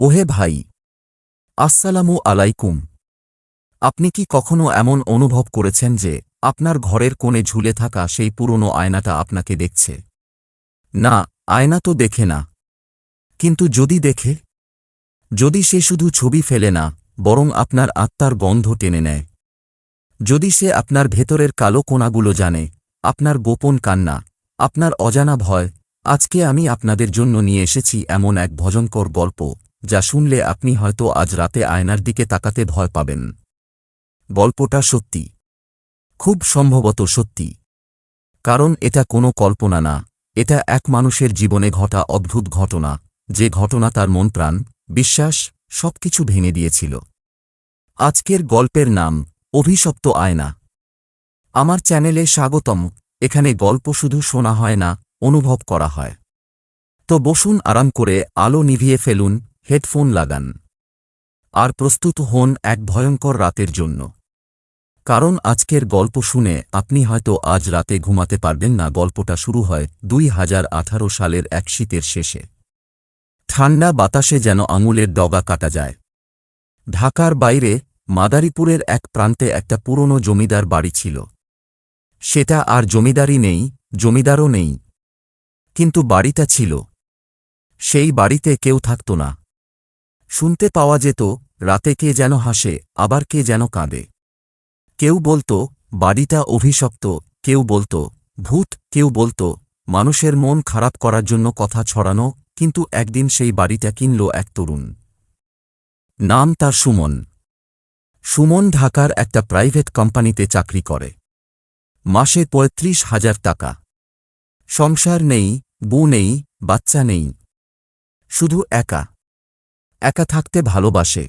ওহে ভাই, আসসালামু আলাইকুম। আপনি কি কখনো এমন অনুভব করেছেন যে আপনার ঘরের কোণে ঝুলে থাকা সেই পুরনো আয়নাটা আপনাকে দেখছে? না, আয়না তো দেখে না। কিন্তু যদি দেখে, যদি সে শুধু ছবি ফেলে না, বরং আপনার আত্মার গন্ধ টেনে নেয়। যদি সে আপনার ভেতরের কালো কোণাগুলো জানে, আপনার গোপন কান্না, আপনার অজানা ভয়, আজকে আমি আপনাদের জন্য নিয়ে এসেছি এমন এক ভজনকর গল্প। যা শুনলে আপনি হয়তো আজ রাতে আয়নার দিকে তাকাতে ভয় পাবেন। গল্পটা সত্যি। খুব সম্ভবত সত্যি। কারণ এটা কোনো কল্পনা না, এটা এক মানুষের জীবনে ঘটা অদ্ভুত ঘটনা, যে ঘটনা তার মন প্রাণ, বিশ্বাস, সবকিছু ভেঙে দিয়েছিল। আজকের গল্পের নাম, অভিশপ্ত আয়না। আমার চ্যানেলে স্বাগতম, এখানে গল্প শুধু শোনা হয় না, অনুভব করা হয়। তো বসুন আরাম করে আলো নিভিয়ে ফেলুন হেডফোন লাগান। আর প্রস্তুত হন এক ভয়ঙ্কর রাতের জন্য। কারণ আজকের গল্প শুনে আপনি হয়তো আজ রাতে ঘুমাতে পারবেন না। গল্পটা শুরু হয় দুই হাজার আঠারো সালের এক শীতের শেষে। ঠান্ডা বাতাসে যেন আঙুলের ডগা কাটা যায়। ঢাকার বাইরে মাদারীপুরের এক প্রান্তে একটা পুরনো জমিদার বাড়ি ছিল। সেটা আর জমিদারি নেই, জমিদারও নেই। কিন্তু বাড়িটা ছিল। সেই বাড়িতে কেউ থাকত না। শুনতে পাওয়া যেত, রাতে কে যেন হাসে, আবার কে যেন কাঁদে। কেউ বলতো, বাড়িটা অভিশপ্ত, কেউ বলতো, ভূত, কেউ বলতো, মানুষের মন খারাপ করার জন্য কথা ছড়ানো, কিন্তু একদিন সেই বাড়িটা কিনল এক তরুণ। নাম তার সুমন। সুমন ঢাকার একটা প্রাইভেট কোম্পানিতে চাকরি করে। মাসে পঁয়ত্রিশ হাজার টাকা। সংসার নেই, বউ নেই, বাচ্চা নেই। শুধু একা। একা থাকতে ভালোবাসে।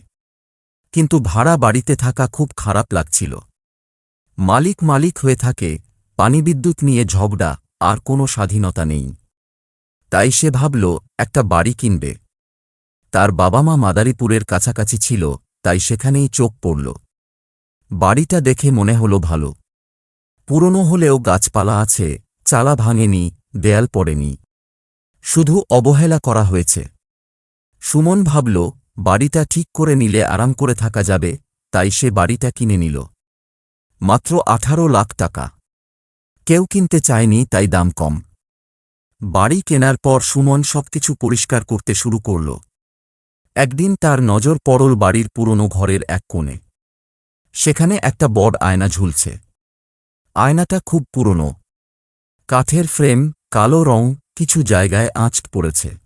কিন্তু ভাড়া বাড়িতে থাকা খুব খারাপ লাগছিল। মালিক মালিক হয়ে থাকে পানি বিদ্যুৎ নিয়ে ঝগড়া, আর কোনো স্বাধীনতা নেই। তাই সে ভাবল, একটা বাড়ি কিনবে। তার বাবা মা মাদারীপুরের কাছাকাছি ছিল, তাই সেখানেই চোখ পড়ল। বাড়িটা দেখে মনে হল ভালো। পুরনো হলেও গাছপালা আছে, চালা ভাঙেনি, দেয়াল পড়েনি। শুধু অবহেলা করা হয়েছে। সুমন ভাবল, বাড়িটা ঠিক করে নিলে আরাম করে থাকা যাবে, তাই সে বাড়িটা কিনে নিল। মাত্র আঠারো লাখ টাকা। কেউ কিনতে চায়নি, তাই দাম কম। বাড়ি কেনার পর সুমন সবকিছু পরিষ্কার করতে শুরু করল। একদিন তার নজর পড়ল বাড়ির পুরনো ঘরের এক কোণে। সেখানে একটা বড় আয়না ঝুলছে। আয়নাটা খুব পুরনো। কাঠের ফ্রেম, কালো রং, কিছু জায়গায় আঁচট পড়েছে।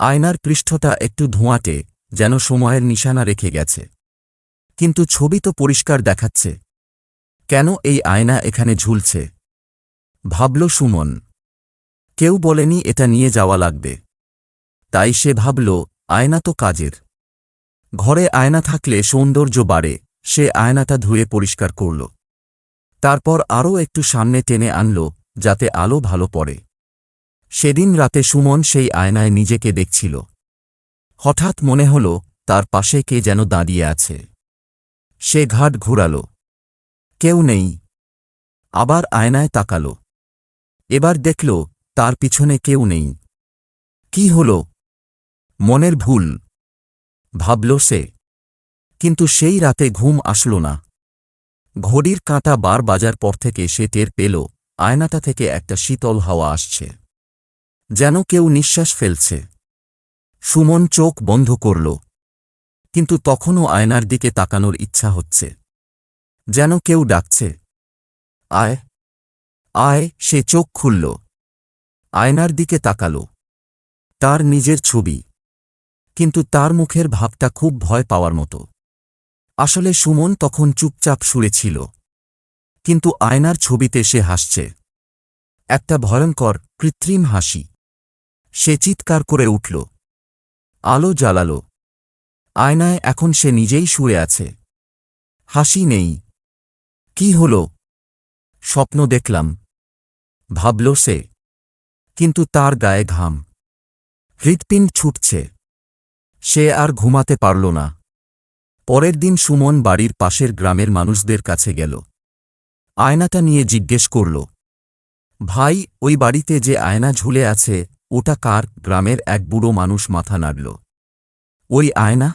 আয়নার পৃষ্ঠটা একটু ধোঁয়াটে, যেন সময়ের নিশানা রেখে গেছে। কিন্তু ছবি তো পরিষ্কার দেখাচ্ছে। কেন এই আয়না এখানে ঝুলছে? ভাবল সুমন। কেউ বলেনি এটা নিয়ে যাওয়া লাগবে। তাই সে ভাবল, আয়না তো কাজের। ঘরে আয়না থাকলে সৌন্দর্য বাড়ে, সে আয়নাটা ধুয়ে পরিষ্কার করল। তারপর আরও একটু সামনে টেনে আনল, যাতে আলো ভালো পড়ে। সেদিন রাতে সুমন সেই আয়নায় নিজেকে দেখছিল। হঠাৎ মনে হল, তার পাশে কে যেন দাঁড়িয়ে আছে। সে ঘাট ঘুরাল। কেউ নেই। আবার আয়নায় তাকাল। এবার দেখল, তার পিছনে কেউ নেই। কি হল? মনের ভুল। ভাবল সে। কিন্তু সেই রাতে ঘুম আসল না। ঘড়ির কাঁটা বার বাজার পর থেকে সে টের পেল, আয়নাটা থেকে একটা শীতল হাওয়া আসছে। যেন কেউ নিঃশ্বাস ফেলছে। সুমন চোখ বন্ধ করল। কিন্তু তখনও আয়নার দিকে তাকানোর ইচ্ছা হচ্ছে। যেন কেউ ডাকছে। আয় আয়, সে চোখ খুলল। আয়নার দিকে তাকাল। তার নিজের ছবি। কিন্তু তার মুখের ভাবটা খুব ভয় পাওয়ার মতো। আসলে সুমন তখন চুপচাপ শুয়েছিল কিন্তু আয়নার ছবিতে সে হাসছে। একটা ভয়ঙ্কর, কৃত্রিম হাসি। সে চিৎকার করে উঠল। আলো জ্বালাল। আয়নায় এখন সে নিজেই শুয়ে আছে। হাসি নেই। কি হল? স্বপ্ন দেখলাম। ভাবল সে। কিন্তু তার গায়ে ঘাম। হৃৎপিণ্ড ছুটছে। সে আর ঘুমাতে পারল না। পরের দিন সুমন বাড়ির পাশের গ্রামের মানুষদের কাছে গেল। আয়নাটা নিয়ে জিজ্ঞেস করল, ভাই, ওই বাড়িতে যে আয়না ঝুলে আছে ওটা কার? গ্রামের এক বুড়ো মানুষ মাথা নাড়ল। ওই আয়না?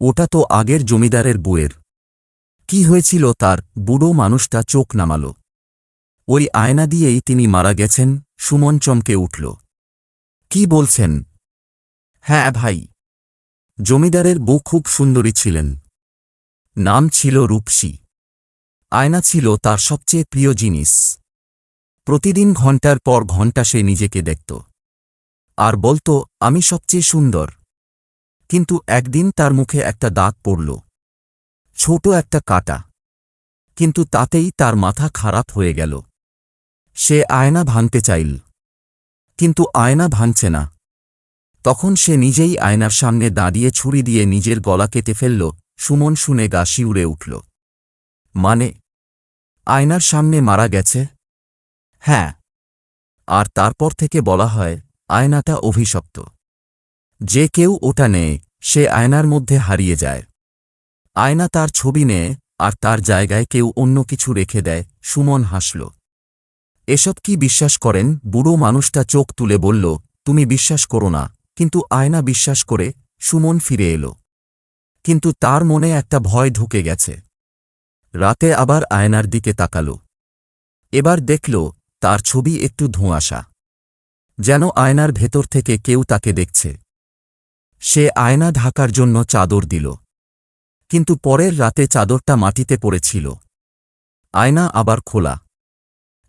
ওটা তো আগের জমিদারের বউয়ের। কি হয়েছিল তার? বুড়ো মানুষটা চোখ নামাল। ওই আয়না দিয়েই তিনি মারা গেছেন, সুমন চমকে উঠল। কি বলছেন? হ্যাঁ ভাই। জমিদারের বউ খুব সুন্দরী ছিলেন। নাম ছিল রূপসী। আয়না ছিল তার সবচেয়ে প্রিয় জিনিস। প্রতিদিন ঘণ্টার পর ঘণ্টা সে নিজেকে দেখত। আর বলত, আমি সবচেয়ে সুন্দর। কিন্তু একদিন তার মুখে একটা দাগ পড়ল। ছোট একটা কাটা। কিন্তু তাতেই তার মাথা খারাপ হয়ে গেল। সে আয়না ভাঙতে চাইল। কিন্তু আয়না ভাঙছে না। তখন সে নিজেই আয়নার সামনে দাঁড়িয়ে ছুরি দিয়ে নিজের গলা কেটে ফেলল, সুমন শুনে গা শিউরে উঠল। মানে? আয়নার সামনে মারা গেছে? হ্যাঁ। আর তারপর থেকে বলা হয় আয়নাটা অভিশপ্ত। যে কেউ ওটা নেয়, সে আয়নার মধ্যে হারিয়ে যায়। আয়না তার ছবি নেয়, আর তার জায়গায় কেউ অন্য কিছু রেখে দেয়, সুমন হাসল। এসব কি বিশ্বাস করেন? বুড়ো মানুষটা চোখ তুলে বলল, তুমি বিশ্বাস করো না। কিন্তু আয়না বিশ্বাস করে, সুমন ফিরে এলো। কিন্তু তার মনে একটা ভয় ঢুকে গেছে। রাতে আবার আয়নার দিকে তাকাল। এবার দেখল, তার ছবি একটু ধোঁয়াশা। যেন আয়নার ভেতর থেকে কেউ তাকে দেখছে। সে আয়না ঢাকার জন্য চাদর দিল। কিন্তু পরের রাতে চাদরটা মাটিতে পড়েছিল। আয়না আবার খোলা।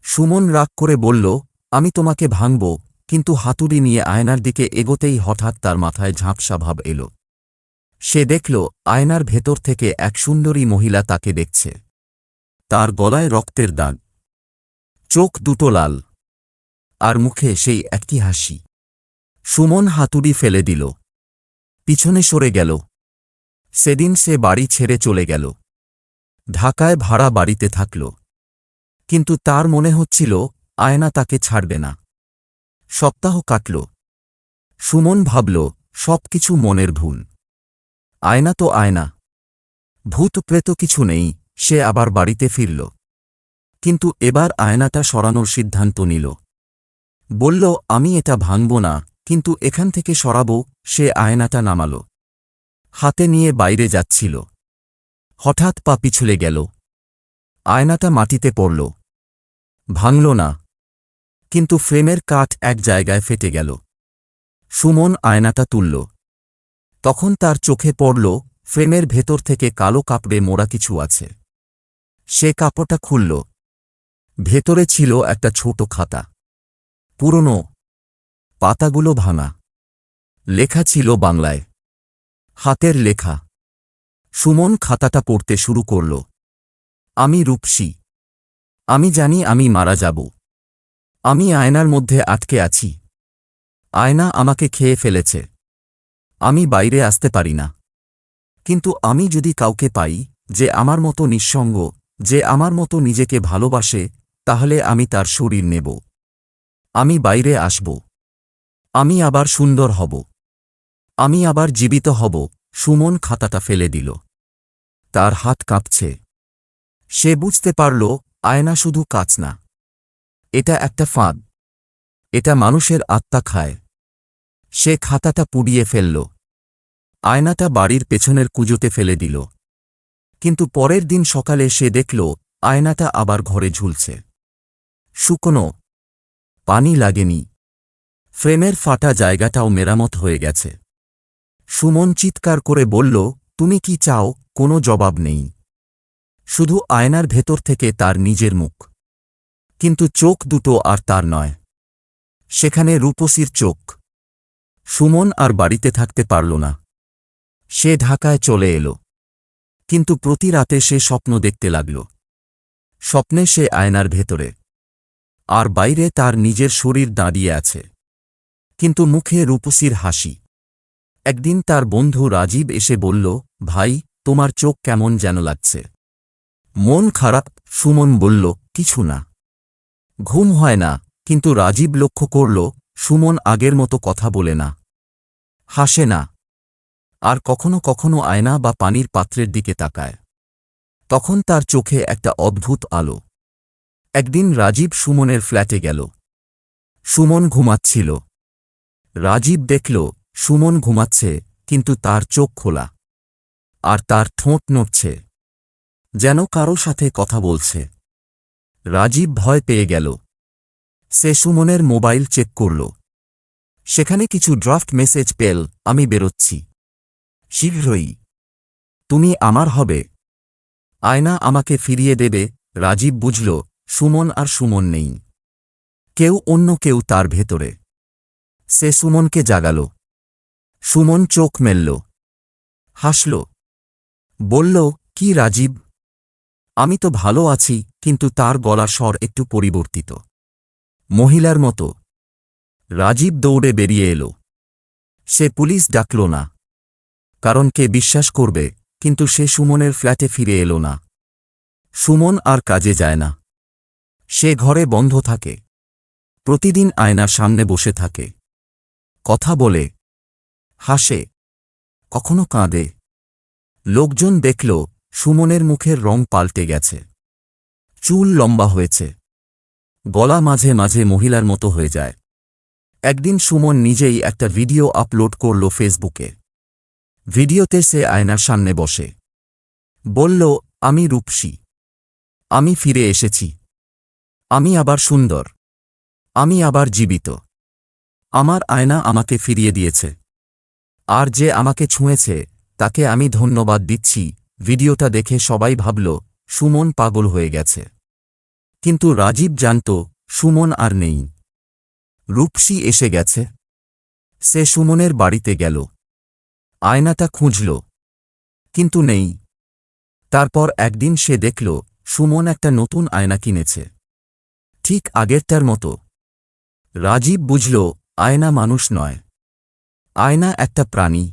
সুমন রাগ করে বলল, আমি তোমাকে ভাঙব, কিন্তু হাতুড়ি নিয়ে আয়নার দিকে এগোতেই হঠাৎ তার মাথায় ঝাঁপসা ভাব এল। সে দেখল, আয়নার ভেতর থেকে এক সুন্দরী মহিলা তাকে দেখছে। তার গলায় রক্তের দাগ। চোখ দুটো লাল। আর মুখে সেই একটি হাসি। সুমন হাতুড়ি ফেলে দিল। পিছনে সরে গেল। সেদিন সে বাড়ি ছেড়ে চলে গেল। ঢাকায় ভাড়া বাড়িতে থাকল। কিন্তু তার মনে হচ্ছিল, আয়না তাকে ছাড়বে না। সপ্তাহ কাটল। সুমন ভাবল সব কিছু মনের ভুল। আয়না তো আয়না। ভূত প্রেত কিছু নেই, সে আবার বাড়িতে ফিরল। কিন্তু এবার আয়নাটা সরানোর সিদ্ধান্ত নিল। বলল, আমি এটা ভাঙব না। কিন্তু এখান থেকে সরাব, সে আয়নাটা নামাল। হাতে নিয়ে বাইরে যাচ্ছিল। হঠাৎ পা পিছলে গেল। আয়নাটা মাটিতে পড়ল। ভাঙল না। কিন্তু ফ্রেমের কাঠ এক জায়গায় ফেটে গেল। সুমন আয়নাটা তুলল। তখন তার চোখে পড়ল, ফ্রেমের ভেতর থেকে কালো কাপড়ে মোড়া কিছু আছে। সে কাপড়টা খুলল। ভেতরে ছিল একটা ছোট খাতা। পুরনো। পাতাগুলো ভাঙা। লেখা ছিল বাংলায়। হাতের লেখা। সুমন খাতাটা পড়তে শুরু করল। আমি রূপসী। আমি জানি আমি মারা যাব। আমি আয়নার মধ্যে আটকে আছি। আয়না আমাকে খেয়ে ফেলেছে। আমি বাইরে আসতে পারি না। কিন্তু আমি যদি কাউকে পাই যে আমার মতো নিঃসঙ্গ, যে আমার মতো নিজেকে ভালোবাসে, তাহলে আমি তার শরীর নেব। আমি বাইরে আসব। আমি আবার সুন্দর হব। আমি আবার জীবিত হব, সুমন খাতাটা ফেলে দিল। তার হাত কাঁপছে। সে বুঝতে পারল, আয়না শুধু কাজ না। এটা একটা ফাঁদ। এটা মানুষের আত্মা খায়। সে খাতাটা পুড়িয়ে ফেলল। আয়নাটা বাড়ির পেছনের কুজোতে ফেলে দিল। কিন্তু পরের দিন সকালে সে দেখল, আয়নাটা আবার ঘরে ঝুলছে। শুকনো পানি লাগেনি। ফ্রেমের ফাটা জায়গাটাও মেরামত হয়ে গেছে। সুমন চিৎকার করে বলল, তুমি কি চাও? কোনো জবাব নেই। শুধু আয়নার ভেতর থেকে তার নিজের মুখ। কিন্তু চোখ দুটো আর তার নয়। সেখানে রূপসীর চোখ। সুমন আর বাড়িতে থাকতে পারল না। সে ঢাকায় চলে এলো। কিন্তু প্রতি রাতে সে স্বপ্ন দেখতে লাগল। স্বপ্নে সে আয়নার ভেতরে। আর বাইরে তার নিজের শরীর দাঁড়িয়ে আছে। কিন্তু মুখে রূপসীর হাসি। একদিন তার বন্ধু রাজীব এসে বলল, ভাই, তোমার চোখ কেমন যেন লাগছে? মন খারাপ, সুমন বলল, কিছু না। ঘুম হয় না, কিন্তু রাজীব লক্ষ্য করল, সুমন আগের মতো কথা বলে না। হাসে না। আর কখনো কখনো আয়না বা পানির পাত্রের দিকে তাকায়। তখন তার চোখে একটা অদ্ভুত আলো। একদিন রাজীব সুমনের ফ্ল্যাটে গেল। সুমন ঘুমাচ্ছিল। রাজীব দেখল, সুমন ঘুমাচ্ছে, কিন্তু তার চোখ খোলা। আর তার ঠোঁট নড়ছে। যেন কারও সাথে কথা বলছে। রাজীব ভয় পেয়ে গেল। সে সুমনের মোবাইল চেক করল। সেখানে কিছু ড্রাফট মেসেজ পেল, আমি বেরোচ্ছি। শীঘ্রই। তুমি আমার হবে। আয়না আমাকে ফিরিয়ে দেবে, রাজীব বুঝল। সুমন আর সুমন নেই। কেউ অন্য কেউ তার ভেতরে। সে সুমনকে জাগাল। সুমন চোখ মেলল। হাসল। বলল, কি রাজীব। আমি তো ভালো আছি, কিন্তু তার গলা স্বর একটু পরিবর্তিত। মহিলার মতো। রাজীব দৌড়ে বেরিয়ে এলো। সে পুলিশ ডাকল না। কারণ কে বিশ্বাস করবে, কিন্তু সে সুমনের ফ্ল্যাটে ফিরে এলো না। সুমন আর কাজে যায় না। সে ঘরে বন্ধ থাকে। প্রতিদিন আয়নার সামনে বসে থাকে। কথা বলে। হাসে। কখনো কাঁদে। লোকজন দেখল সুমনের মুখের রং পাল্টে গেছে। চুল লম্বা হয়েছে। গলা মাঝে মাঝে মহিলার মতো হয়ে যায়। একদিন সুমন নিজেই একটা ভিডিও আপলোড করল ফেসবুকে। ভিডিওতে সে আয়নার সামনে বসে। বলল, আমি রূপসী। আমি ফিরে এসেছি। আমি আবার সুন্দর। আমি আবার জীবিত। আমার আয়না আমাকে ফিরিয়ে দিয়েছে। আর যে আমাকে ছুঁয়েছে, তাকে আমি ধন্যবাদ দিচ্ছি। ভিডিওটা দেখে সবাই ভাবল, সুমন পাগল হয়ে গেছে। কিন্তু রাজীব জানত, সুমন আর নেই। রূপসী এসে গেছে। সে সুমনের বাড়িতে গেল। আয়নাটা খুঁজল। কিন্তু নেই। তারপর একদিন সে দেখল, সুমন একটা নতুন আয়না কিনেছে। ঠিক আগেরটার মতো। রাজীব বুঝল, আয়না মানুষ নয়। আয়না একটা প্রাণী।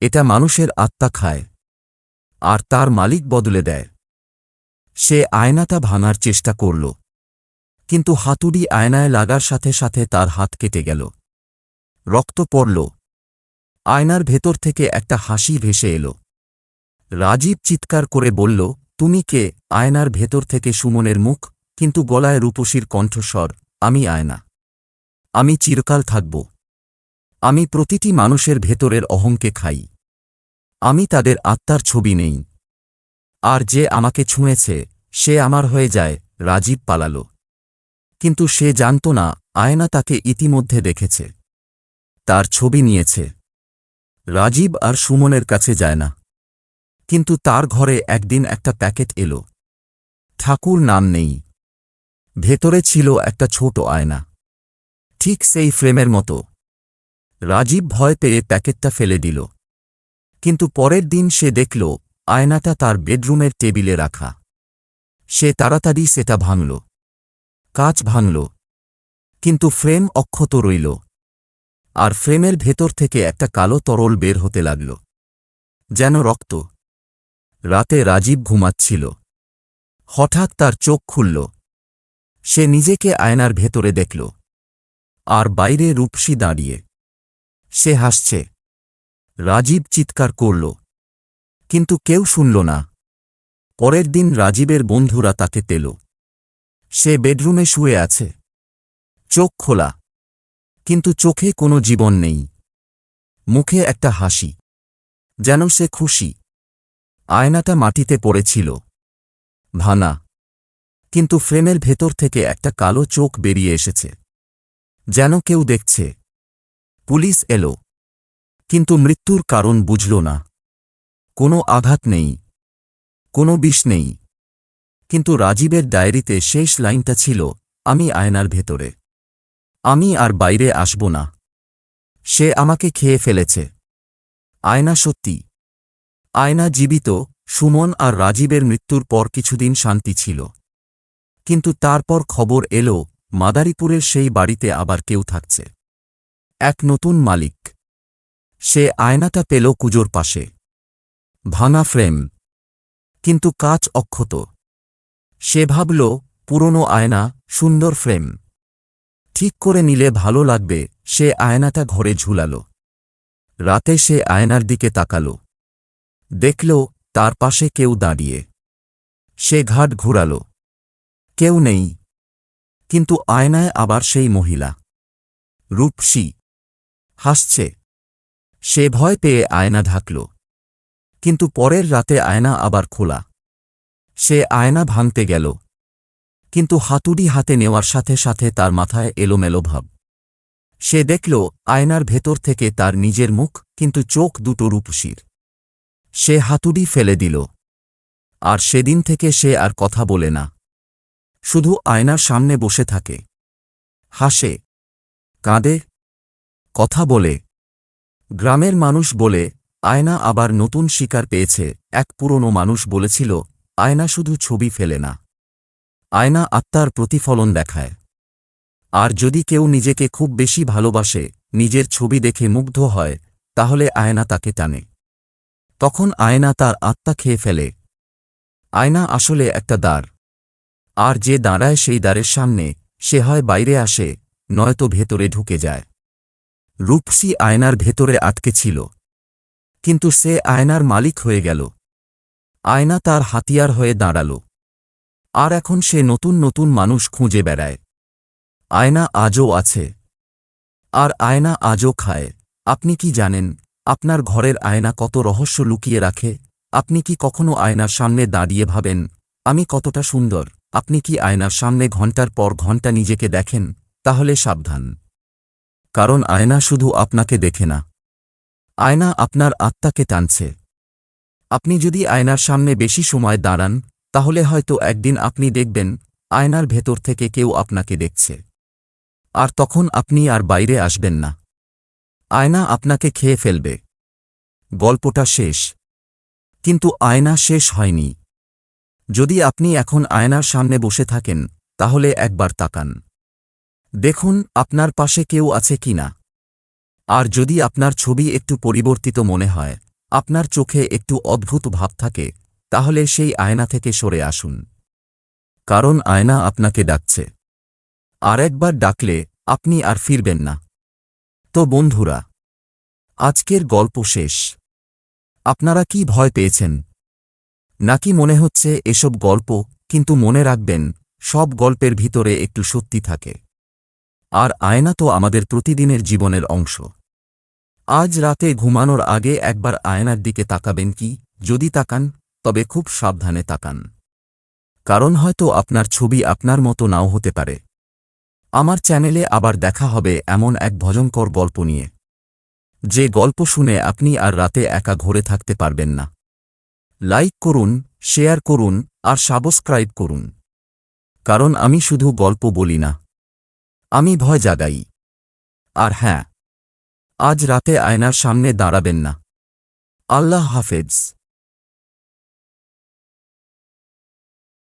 এটা মানুষের আত্মা খায়। আর তার মালিক বদলে দেয়। সে আয়নাটা ভাঙার চেষ্টা করল। কিন্তু হাতুড়ি আয়নায় লাগার সাথে সাথে তার হাত কেটে গেল। রক্ত পড়ল। আয়নার ভেতর থেকে একটা হাসি ভেসে এল। রাজীব চিৎকার করে বলল, তুমি কে? আয়নার ভেতর থেকে সুমনের মুখ কিন্তু গলায় রূপসীর কণ্ঠস্বর, আমি আয়না। আমি চিরকাল থাকব। আমি প্রতিটি মানুষের ভেতরের অহংকে খাই। আমি তাদের আত্মার ছবি নেই। আর যে আমাকে ছুঁয়েছে, সে আমার হয়ে যায়, রাজীব পালাল। কিন্তু সে জানত না, আয়না তাকে ইতিমধ্যে দেখেছে। তার ছবি নিয়েছে। রাজীব আর সুমনের কাছে যায় না। কিন্তু তার ঘরে একদিন একটা প্যাকেট এল। ঠাকুর নাম নেই। ভেতরে ছিল একটা ছোট আয়না। ঠিক সেই ফ্রেমের মতো। রাজীব ভয় পেয়ে প্যাকেটটা ফেলে দিল। কিন্তু পরের দিন সে দেখল, আয়নাটা তার বেডরুমের টেবিলে রাখা। সে তাড়াতাড়ি সেটা ভাঙল। কাচ ভাঙল। কিন্তু ফ্রেম অক্ষত রইল। আর ফ্রেমের ভেতর থেকে একটা কালো তরল বের হতে লাগল। যেন রক্ত। রাতে রাজীব ঘুমাচ্ছিল। হঠাৎ তার চোখ খুলল। সে নিজেকে আয়নার ভেতরে দেখল। আর বাইরে রূপসী দাঁড়িয়ে। সে হাসছে। রাজীব চিৎকার করল। কিন্তু কেউ শুনল না। পরের দিন রাজীবের বন্ধুরা তাকে তেল সে বেডরুমে শুয়ে আছে। চোখ খোলা। কিন্তু চোখে কোনো জীবন নেই। মুখে একটা হাসি। যেন সে খুশি। আয়নাটা মাটিতে পড়েছিল। ভানা কিন্তু ফ্রেমের ভেতর থেকে একটা কালো চোখ বেরিয়ে এসেছে। যেন কেউ দেখছে। পুলিশ এলো। কিন্তু মৃত্যুর কারণ বুঝল না। কোনো আঘাত নেই। কোনো বিষ নেই। কিন্তু রাজীবের ডায়েরিতে শেষ লাইনটা ছিল, আমি আয়নার ভেতরে। আমি আর বাইরে আসব না। সে আমাকে খেয়ে ফেলেছে। আয়না সত্যি। আয়না জীবিত, সুমন আর রাজীবের মৃত্যুর পর কিছুদিন শান্তি ছিল। কিন্তু তারপর খবর এলো, মাদারীপুরের সেই বাড়িতে আবার কেউ থাকছে। এক নতুন মালিক। সে আয়নাটা পেল কুজোর পাশে। ভাঙা ফ্রেম। কিন্তু কাজ অক্ষত। সে ভাবল, পুরনো আয়না, সুন্দর ফ্রেম। ঠিক করে নিলে ভালো লাগবে, সে আয়নাটা ঘরে ঝুলাল। রাতে সে আয়নার দিকে তাকাল। দেখল, তার পাশে কেউ দাঁড়িয়ে। সে ঘাট ঘুরাল। কেউ নেই। কিন্তু আয়নায় আবার সেই মহিলা। রূপসী। হাসছে। সে ভয় পেয়ে আয়না ঢাকল। কিন্তু পরের রাতে আয়না আবার খোলা। সে আয়না ভাঙতে গেল। কিন্তু হাতুড়ি হাতে নেওয়ার সাথে সাথে তার মাথায় এলোমেলো ভাব। সে দেখল আয়নার ভেতর থেকে তার নিজের মুখ, কিন্তু চোখ দুটো রূপসীর। সে হাতুড়ি ফেলে দিল। আর সেদিন থেকে সে আর কথা বলে না। শুধু আয়নার সামনে বসে থাকে। হাসে। কাঁদে। কথা বলে। গ্রামের মানুষ বলে, আয়না আবার নতুন শিকার পেয়েছে, এক পুরনো মানুষ বলেছিল, আয়না শুধু ছবি ফেলে না। আয়না আত্মার প্রতিফলন দেখায়। আর যদি কেউ নিজেকে খুব বেশি ভালোবাসে, নিজের ছবি দেখে মুগ্ধ হয়, তাহলে আয়না তাকে টানে। তখন আয়না তার আত্মা খেয়ে ফেলে। আয়না আসলে একটা দ্বার। আর যে দাঁড়ায় সেই দ্বারের সামনে, সে হয় বাইরে আসে, নয়তো ভেতরে ঢুকে যায়। রূপসী আয়নার ভেতরে আটকে ছিল। কিন্তু সে আয়নার মালিক হয়ে গেল। আয়না তার হাতিয়ার হয়ে দাঁড়াল। আর এখন সে নতুন নতুন মানুষ খুঁজে বেড়ায়। আয়না আজও আছে। আর আয়না আজও খায়। আপনি কি জানেন, আপনার ঘরের আয়না কত রহস্য লুকিয়ে রাখে? আপনি কি কখনো আয়নার সামনে দাঁড়িয়ে ভাবেন, আমি কতটা সুন্দর? আপনি কি আয়নার সামনে ঘণ্টার পর ঘণ্টা নিজেকে দেখেন, তাহলে সাবধান। কারণ আয়না শুধু আপনাকে দেখে না। আয়না আপনার আত্মাকে টানছে। আপনি যদি আয়নার সামনে বেশি সময় দাঁড়ান, তাহলে হয়তো একদিন আপনি দেখবেন, আয়নার ভেতর থেকে কেউ আপনাকে দেখছে। আর তখন আপনি আর বাইরে আসবেন না। আয়না আপনাকে খেয়ে ফেলবে। গল্পটা শেষ। কিন্তু আয়না শেষ হয়নি। যদি আপনি এখন আয়নার সামনে বসে থাকেন, তাহলে একবার তাকান। দেখুন, আপনার পাশে কেউ আছে কি না। আর যদি আপনার ছবি একটু পরিবর্তিত মনে হয়, আপনার চোখে একটু অদ্ভুত ভাব থাকে, তাহলে সেই আয়না থেকে সরে আসুন। কারণ আয়না আপনাকে ডাকছে। আর একবার ডাকলে, আপনি আর ফিরবেন না। তো বন্ধুরা, আজকের গল্প শেষ। আপনারা কি ভয় পেয়েছেন? নাকি মনে হচ্ছে এসব গল্প, কিন্তু মনে রাখবেন, সব গল্পের ভিতরে একটু সত্যি থাকে। আর আয়না তো আমাদের প্রতিদিনের জীবনের অংশ। আজ রাতে ঘুমানোর আগে একবার আয়নার দিকে তাকাবেন কি, যদি তাকান, তবে খুব সাবধানে তাকান। কারণ হয়তো আপনার ছবি আপনার মতো নাও হতে পারে। আমার চ্যানেলে আবার দেখা হবে এমন এক ভজঙ্কর গল্প নিয়ে। যে গল্প শুনে আপনি আর রাতে একা ঘরে থাকতে পারবেন না। লাইক করুন, শেয়ার করুন, আর সাবস্ক্রাইব করুন। কারণ আমি শুধু গল্প বলি না। আমি ভয় জাগাই। আর হ্যাঁ আজ রাতে আয়নার সামনে দাঁড়াবেন না। আল্লাহ হাফেজ।